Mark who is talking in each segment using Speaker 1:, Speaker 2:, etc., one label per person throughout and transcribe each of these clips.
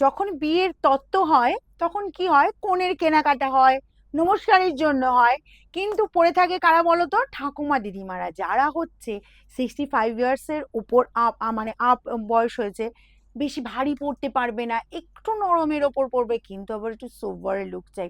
Speaker 1: যখন বিয়ের তত্ত্ব হয়, তখন কি হয়? কনের কেনাকাটা হয়, নমস্কারের জন্য হয়। কিন্তু পড়ে থাকে কারা বলো তো ঠাকুমা দিদিমারা। যারা হচ্ছে সিক্সটি ফাইভ ইয়ার্সের উপর আপ মানে আপ, বয়স হয়েছে, বেশি ভারী পড়তে পারবে না, একটু নরমের ওপর পড়বে কিন্তু আবার একটু সোভারের লুক চাই।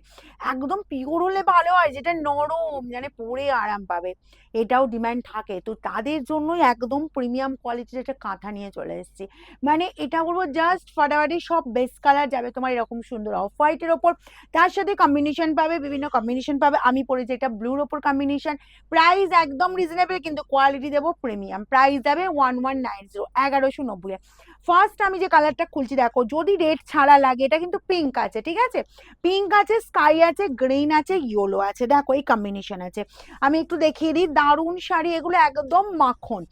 Speaker 1: একদম পিওর হলে ভালো হয়, যেটা নরম মানে পরে আরাম পাবে। এটাও ডিমান্ড থাকে। তো তাদের জন্যই একদম প্রিমিয়াম কোয়ালিটির একটা কাঁথা নিয়ে চলে এসেছি। মানে এটা বলব জাস্ট ফাটাফাটি সব বেস্ট কালার যাবে তোমার এরকম সুন্দর। অফ হোয়াইটের ওপর তার সাথে কম্বিনেশন পাবে, বিভিন্ন কম্বিনেশন পাবে। আমি পরেছি এটা ব্লুর ওপর কম্বিনেশন প্রাইস একদম রিজনেবল কিন্তু কোয়ালিটি দেবো প্রিমিয়াম প্রাইস যাবে ওয়ান ওয়ান নাইন জিরো এগারোশো নব্বই ফার্স্ট আমি যে কালারটা খুলছি, দেখো, যদি রেড ছাড়া লাগে, এটা কিন্তু পিঙ্ক আছে, ঠিক আছে? পিঙ্ক আছে স্কাই আছে গ্রিন আছে ইয়েলো আছে। দেখো, এই কম্বিনেশন আছে। আমি একটু দেখিয়ে দিই, দারুণ শাড়ি, এগুলো একদম মাখন।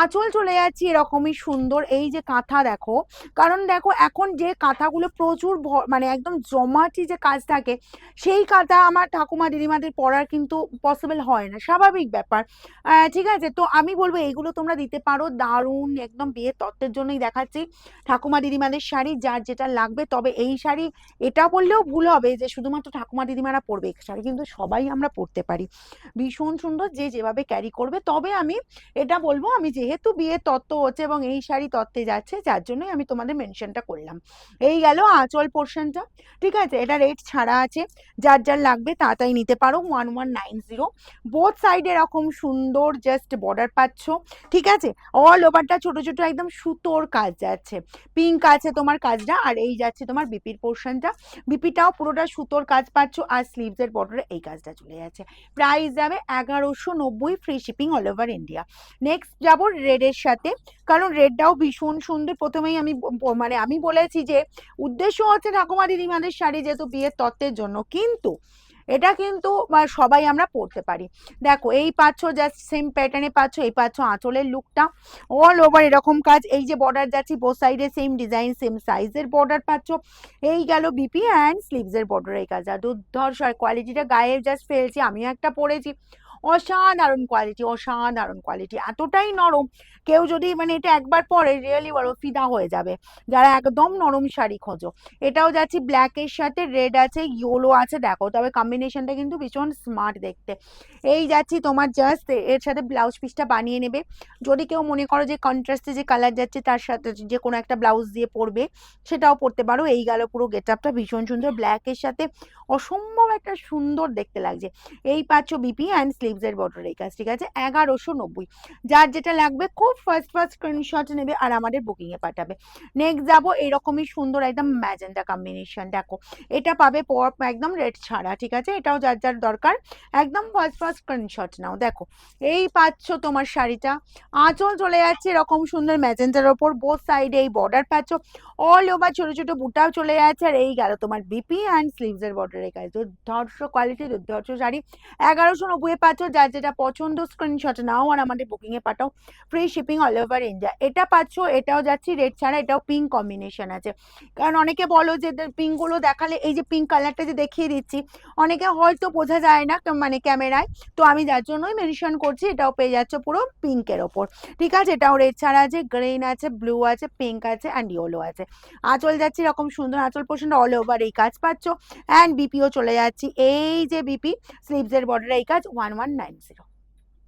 Speaker 1: আঁচল চলে যাচ্ছি এরকমই সুন্দর। এই যে কাঁথা দেখো, কারণ দেখো, এখন যে কাঁথাগুলো প্রচুর মানে একদম জমাটি যে কাজ থাকে, সেই কাঁথা আমার ঠাকুমা, দিদিমাদের পরার কিন্তু পসিবল হয় না, স্বাভাবিক ব্যাপার। ঠিক আছে? তো আমি বলব, এইগুলো তোমরা দিতে পারো, দারুণ, একদম বিয়ের তত্ত্বের জন্যই দেখাচ্ছি ঠাকুমা, দিদিমাদের শাড়ি, যার যেটা লাগবে তবে এই শাড়ি, এটা বললেও ভুল হবে যে শুধুমাত্র ঠাকুমা দিদিমারা পরবে এই শাড়ি, কিন্তু সবাই আমরা পরতে পারি। ভীষণ সুন্দর যে যেভাবে ক্যারি করবে, তবে আমি এটা বলব, আমি যেহেতু বিয়ের তত্ত্ব হচ্ছে এবং এই শাড়ি তত্ত্বে যাচ্ছে, যার জন্যই আমি তোমাদের মেনশনটা করলাম। এই গেল আঁচল পোর্শনটা ঠিক আছে? এটা রেট ছাড়া আছে, যার যার লাগবে তাড়াতাড়ি নিতে পারো one one nine zero both সাইডে এরকম সুন্দর জাস্ট বর্ডার পাচ্ছ, ঠিক আছে? অল ওভারটা ছোট ছোট একদম সুতোর কাজ যাচ্ছে পিঙ্ক আছে তোমার কাজটা, আর এই যাচ্ছে তোমার বিপির পোর্শনটা। বিপিটাও পুরোটা সুতোর কাজ পাচ্ছ, আর স্লিভসের বর্ডারে এই কাজটা চলে যাচ্ছে। প্রাইস যাবে এগারোশো নব্বই free shipping all over India next যাব রেডের সাথে, কারণ রেডটাও ভীষণ সুন্দর। প্রথমেই আমি মানে আমি বলেছি যে, উদ্দেশ্য হচ্ছে ঠাকুমা দিদিমাদের শাড়ি যেহেতু বিয়ের তত্ত্বের জন্য। কিন্তু এটা কিন্তু সবাই আমরা পড়তে পারি। দেখো, এই পাচ্ছ জাস্ট সেম প্যাটার্নে পাচ্ছ, এই পাচ্ছ আঁচলের লুকটা অল ওভার এরকম কাজ, এই যে বর্ডার যাচ্ছি বো সাইডে সেম ডিজাইন সেম সাইজের বর্ডার পাচ্ছ। এই গেল বিপি অ্যান্ড স্লিভসের বর্ডার এই কাজ। আর দুর্ধর্ষ, আর কোয়ালিটিটা গায়ে জাস্ট ফেলছি, আমিও একটা পরেছি অসাধারণ কোয়ালিটি অসাধারণ কোয়ালিটি এতটাই নরম। কেউ যদি মানে এটা একবার পরে রিয়েলি বড় ফিদা হয়ে যাবে। যারা একদম নরম শাড়ি খোঁজো। এটাও যাচ্ছি ব্ল্যাকের সাথে রেড আছে ইয়েলো আছে, দেখো। তবে কম্বিনেশনটা কিন্তু ভীষণ স্মার্ট দেখতে। এই যাচ্ছি তোমার জাস্ট এর সাথে ব্লাউজ পিসটা বানিয়ে নেবে। যদি কেউ মনে করো যে কন্ট্রাস্টে যে কালার যাচ্ছে, তার সাথে যে কোনো একটা ব্লাউজ দিয়ে পরবে, সেটাও পরতে পারো। এই গেল পুরো গেট আপটা ভীষণ সুন্দর। ব্ল্যাকের সাথে অসম্ভব একটা সুন্দর দেখতে লাগছে। এই পাচ্ছ বিপি অ্যান্ড স্লিভসের বর্ডার এই কাজ ঠিক আছে? এগারোশো নব্বই। যার যেটা লাগবে, খুব ফার্স্ট ফার্স্ট স্ক্রিনশট নেবে আর আমাদের বুকিংয়ে পাঠাবে। নেক্সট যাব, এরকমই সুন্দর একদম ম্যাজেন্ডা কম্বিনেশন দেখো। এটা পাবে একদম রেড ছাড়া, ঠিক আছে? এটাও যার যার দরকার, একদম ফার্স্ট ফার্স্ট স্ক্রিনশট নাও। দেখো, এই পাচ্ছ তোমার শাড়িটা। আঁচল চলে যাচ্ছে এরকম সুন্দর ম্যাজেন্টার ওপর বোথ সাইডে এই বর্ডার পাচ্ছ। অল ওভার ছোট ছোট বুটাও চলে যাচ্ছে আর এই গেল তোমার বিপি অ্যান্ড স্লিভসের বর্ডারের কাজ দুর্ধর্ষ কোয়ালিটি দুর্ধর্ষ শাড়ি। এগারোশো নব্বই পাচ্ছ যার যেটা পছন্দ স্ক্রিনশট নাও আর আমাদের বুকিং এ পাঠাও। Free shipping all over India এটা পাচ্ছ, এটাও যাচ্ছি রেড ছাড়া এটাও পিঙ্ক কম্বিনেশন আছে। কারণ অনেকে বলো যে পিঙ্কগুলো দেখালে, এই যে পিঙ্ক কালারটা যে দেখিয়ে দিচ্ছি, অনেকে হয়তো বোঝা যায় না মানে ক্যামেরায়। তো আমি যার জন্যই মেনশন করছি, এটাও পেয়ে যাচ্ছ পুরো পিঙ্কের ওপর। ঠিক আছে, এটাও রেড ছাড়া আছে গ্রিন আছে ব্লু আছে পিঙ্ক আছে অ্যান্ড ইয়েলো আছে। আঁচল যাচ্ছে এরকম সুন্দর আঁচল পোর্শন অল ওভার এই কাজ পাচ্ছ। অ্যান্ড বিপিও চলে যাচ্ছি। এই যে বিপি স্লিভসের বর্ডার এই কাজ one one one nine zero